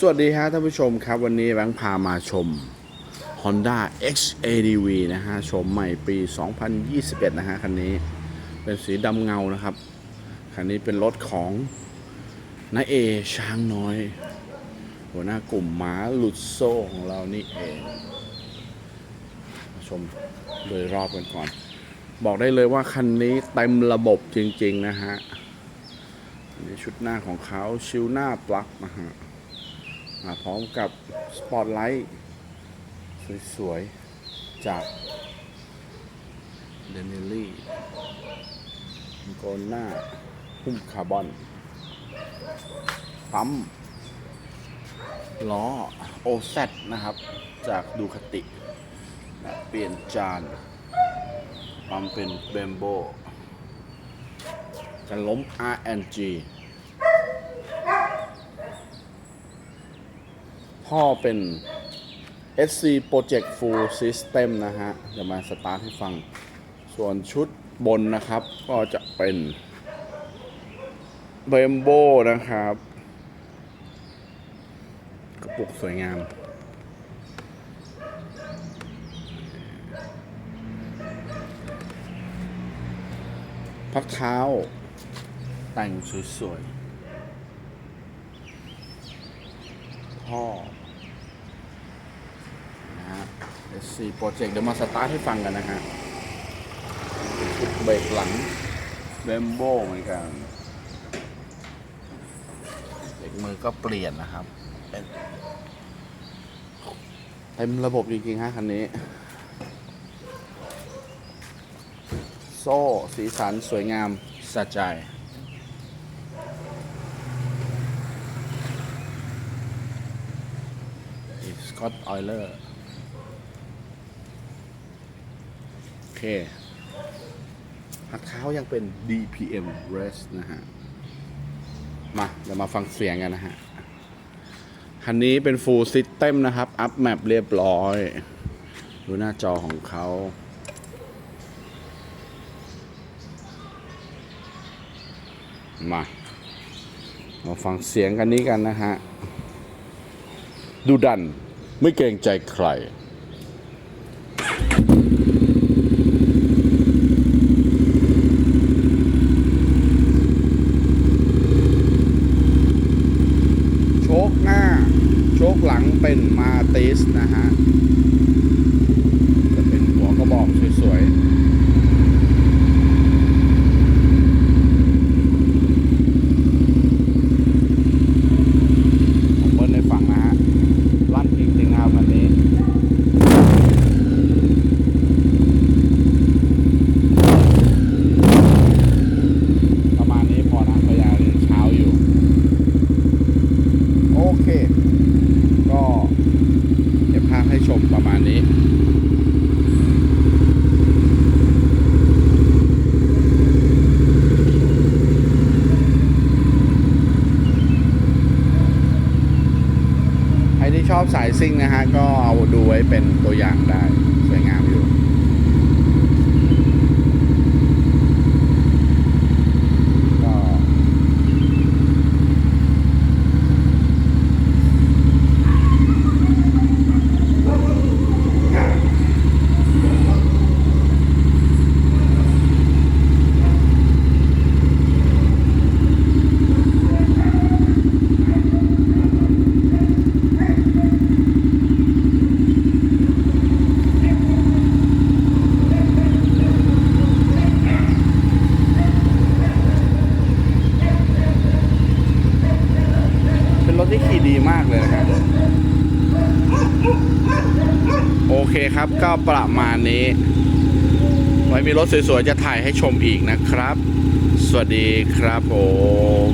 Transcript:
สวัสดีฮะท่านผู้ชมครับ วันนี้แบงค์พามาชม Honda XADV นะฮะ ชมใหม่ปี 2021 นะฮะ คันนี้เป็นสีดำเงานะครับ คันนี้เป็นรถของนายเอช้างน้อย หัวหน้ากลุ่มหมาหลุดโซ่ของเรานี่เองมาชมโดยรอบกันก่อน บอกได้เลยว่าคันนี้เต็มระบบจริง ๆ นะฮะนี่ชุดหน้าของเขาชิวหน้าปลั๊กนะฮะ มาพร้อมกับสปอตไลท์สวยๆ จากเดนิลี่โกนหน้าหุ้มคาร์บอนปั๊มล้อโอเซนะครับ จากดูคตินะเปลี่ยนจานปั๊มเป็นเบมโบกันล้ม RNG พ่อเป็น SC Project Full System นะฮะจะมาสตาร์ทให้ฟัง ส่วนชุดบนนะครับ ก็จะเป็นเบมโบนะครับ กระปุกสวยงาม พักเท้าแต่งสวยๆ ท่อนะฮะ SC Project เดี๋ยวมาสตาร์ทให้ฟังกันนะฮะเป็นชุดเบรกหลังเบมโบเหมือนกันเบรกมือก็เปลี่ยนนะครับเป็นเต็มระบบจริงๆฮะคันนี้ โซ่สีสันสวยงามสะใจ ส กอตออยเลอร์โอเค หักเท้ายังเป็น DPM Race นะฮะ มาเดี๋ยวมาฟังเสียงกันนะฮะ คันนี้เป็น Full System นะครับ อัพแมปเรียบร้อย ดูหน้าจอของเขามา มาฟังเสียงกันนี้กันนะฮะ ดูดัน ไม่เกรงใจใคร โชคหน้า โชคหลังเป็นมาติสนะฮะจะเป็นหัวกระบอกสวยๆผมเบิ้ลให้ฟังนะฮะ ลั่นจริงๆนะครับวันนี้ ประมาณนี้พอนะพยายามเช้าอยู่ โอเค ก็เก็บภาพให้ชมประมาณนี้ ใคร ที่ชอบสายซิ่งนะฮะ ก็เอาดูไว้เป็นตัวอย่างได้ สวยงามอยู่ ก็ เป็นร ถที่ขี่ดีมากเลยนะครับ โอเคครับก็ประมาณนี้ ไว้มีรถสวยๆ จะถ่ายให้ชมอีกนะครับ สวัสดีครับผม